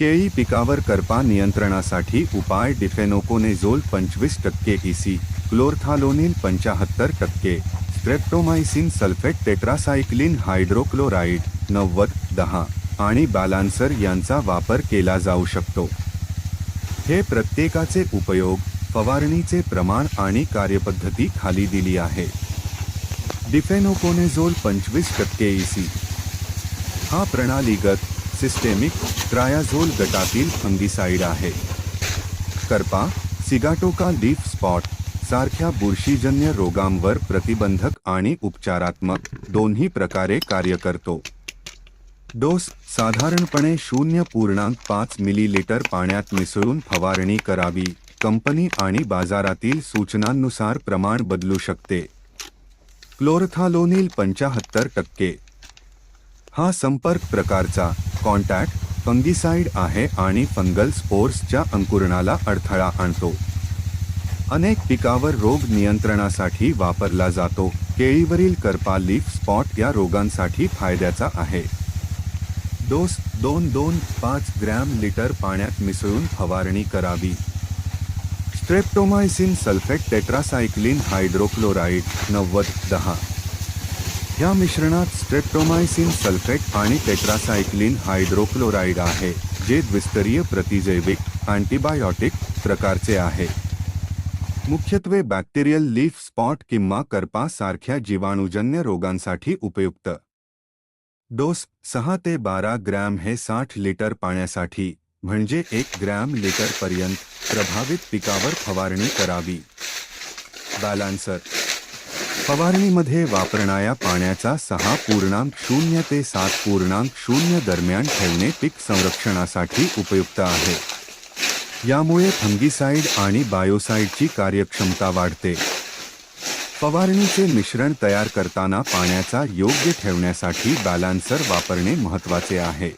केळी पिकावर करपा नियंत्रणासाठी उपाय डिफेनोकोनेझोल पंचवीस टक्के इसी क्लोरथालोनिल पंचाहत्तर टक्के स्ट्रेप्टोमायसिन सल्फेट टेट्रासायक्लिन हायड्रोक्लोराईड नव्वद दहा आणि बॅलान्सर यांचा वापर केला जाऊ शकतो. हे प्रत्येकाचे उपयोग फवारणीचे प्रमाण आणि कार्यपद्धती खाली दिली आहे. डिफेनोकोनेझोल पंचवीस टक्के इसी हा प्रणालीगत सिस्टेमिक ट्रायाझोल गटातील फंगिसाईड आहे. करपा सिगाटोका लीफ स्पॉट सारख्या बुरशीजन्य रोगांवर प्रतिबंधक आणि उपचारात्मक दोन्ही प्रकारे कार्य करतो. डोस साधारणपणे शून्य पूर्णांक पाच मिलीलिटर पाण्यात मिसळून फवारणी करावी कंपनी आणि बाजारातील सूचनांनुसार प्रमाण बदलू शकते. क्लोरथालोनिल पंचाहत्तर टक्के. हा संपर्क प्रकारचा कॉन्टॅक्ट फंगिसाइड आहे आणि फंगल स्पोर्सच्या अंकुरणाला अडथळा आणतो. अनेक पिकावर रोग नियंत्रणासाठी वापरला जातो. केळीवरील करपा लीफ स्पॉट या रोगांसाठी फायद्याचा आहे. डोस दोन दोन पाच ग्रॅम लिटर पाण्यात मिसळून फवारणी करावी. स्ट्रेप्टोमायसिन सल्फेट टेट्रासायक्लिन हायड्रोक्लोराईड नव्वद दहा. या मिश्रणात स्ट्रेप्टोमायसिन सल्फेट आणि टेट्रासायक्लिन हायड्रोक्लोराईड आहे, जे द्विस्तरीय प्रतिजैविक अँटीबायोटिक प्रकारचे आहे. मुख्यत्वे बॅक्टेरियल लीफ स्पॉट किंवा करपा सारख्या जीवाणूजन्य रोगांसाठी उपयुक्त. डोस सहा ते बारा ग्रॅम हे साठ लिटर पाण्यासाठी, म्हणजे एक ग्रॅम लिटर पर्यंत प्रभावित पिकावर फवारणी करावी. बॅलान्सर फवारणीमध्ये वापरणाऱ्या पाण्याचा सहा पूर्णांक शून्य ते सात पूर्णांक शून्य दरम्यान ठेवणे पीक संरक्षणासाठी उपयुक्त आहे. यामुळे फंगिसाईड आणि बायोसाईडची कार्यक्षमता वाढते. फवारणीचे मिश्रण तयार करताना पाण्याचा योग्य ठेवण्यासाठी बॅलान्सर वापरणे महत्त्वाचे आहे.